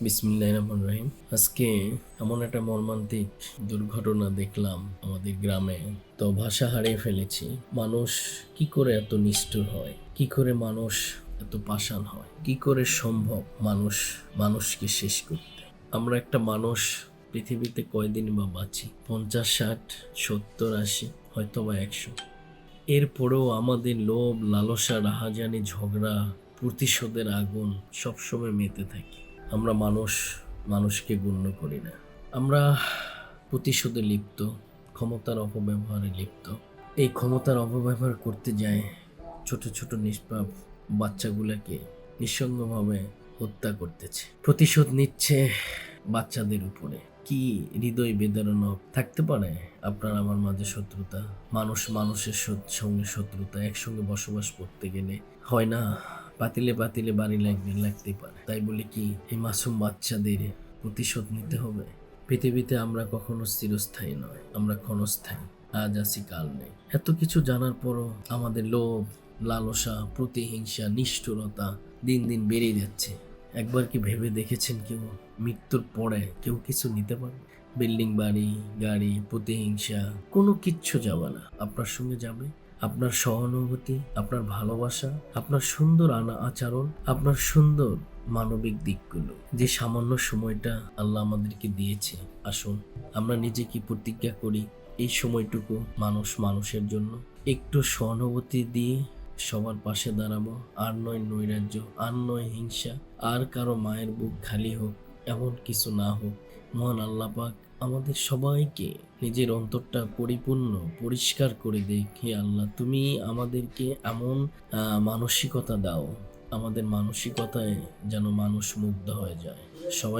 বিসমিল্লাহ রহমান রহিম আজকে এমন একটা মর্মান্তিক দুর্ঘটনা দেখলাম আমাদের গ্রামে। তো ভাষা হারিয়ে ফেলেছি। মানুষ কি করে এত নিষ্ঠুর হয়? কি করে মানুষ এত পাষাণ হয়? কি করে সম্ভব মানুষ, মানুষকে শেষ করতে? আমরা একটা মানুষ পৃথিবীতে কয়দিন বা বাঁচি? পঞ্চাশ, ষাট, সত্তর, আশি হয়তো বা একশো। এরপরেও আমাদের লোভ, লালসা, রাহাজানি, ঝগড়া, প্রতিশোধের আগুন সবসময় মেতে থাকি। আমরা মানুষ, মানুষকে গণ্য করি না। আমরা প্রতিশোধে লিপ্ত, ক্ষমতার অপব্যবহারে লিপ্ত। এই ক্ষমতার অপব্যবহার করতে যায় ছোট ছোট নিষ্পাপ বাচ্চাগুলোকে নিঃসঙ্গভাবে হত্যা করতেছে। প্রতিশোধ নিচ্ছে বাচ্চাদের উপরে। কি হৃদয় বেদনানক থাকতে পারে আপনার, আমার মাঝে শত্রুতা। মানুষ মানুষের সঙ্গে শত্রুতা, একসঙ্গে বসবাস করতে গেলে। হয় না? পাতিলে পাতিলে বাড়ি লাগবে লাগতেই পারে। তাই বলে কি, এই মাসুম বাচ্চাদের প্রতিশোধ নিতে হবে। পৃথিবীতে আমরা কখনো চিরস্থায়ী নয়, আমরা ক্ষণস্থায়ী। আজ আছি কাল নেই। এত কিছু জানার পরও আমাদের লোভ, লালসা, প্রতিহিংসা, নিষ্ঠুরতা দিন দিন বেড়ে যাচ্ছে। একবার কি ভেবে দেখেছেন কেউ? মৃত্যুর পরে কেউ কিছু নিতে পারে বিল্ডিং, বাড়ি, গাড়ি, প্রতিহিংসা, কোনো কিচ্ছু যাবে না। আপনার সঙ্গে যাবে। আপনার সহানুভূতি, আপনার ভালোবাসা, আপনার সুন্দর আনা আচরণ, আপনার সুন্দর মানবিক দিকগুলো। যে সামান্য সময়টা আল্লাহ আমাদেরকে দিয়েছে, আসুন আমরা নিজে কি প্রতিজ্ঞা করি এই সময়টুকু মানুষ মানুষের জন্য। একটু সহানুভূতি দিয়ে সবার পাশে দাঁড়াবো, আর নয় নৈরাজ্য, আর নয় হিংসা, আর কারও মায়ের বুক খালি হোক, এমন কিছু না হোক। মহান আল্লাহ পাক আমাদের সবাইকে নিজের অন্তরটা পরিপূর্ণ, পরিষ্কার করে দেখ হে আল্লাহ, তুমি আমাদেরকে এমন মানসিকতা দাও। আমাদের মানসিকতায় যেন মানুষ মুগ্ধ হয়ে যায়। সবাই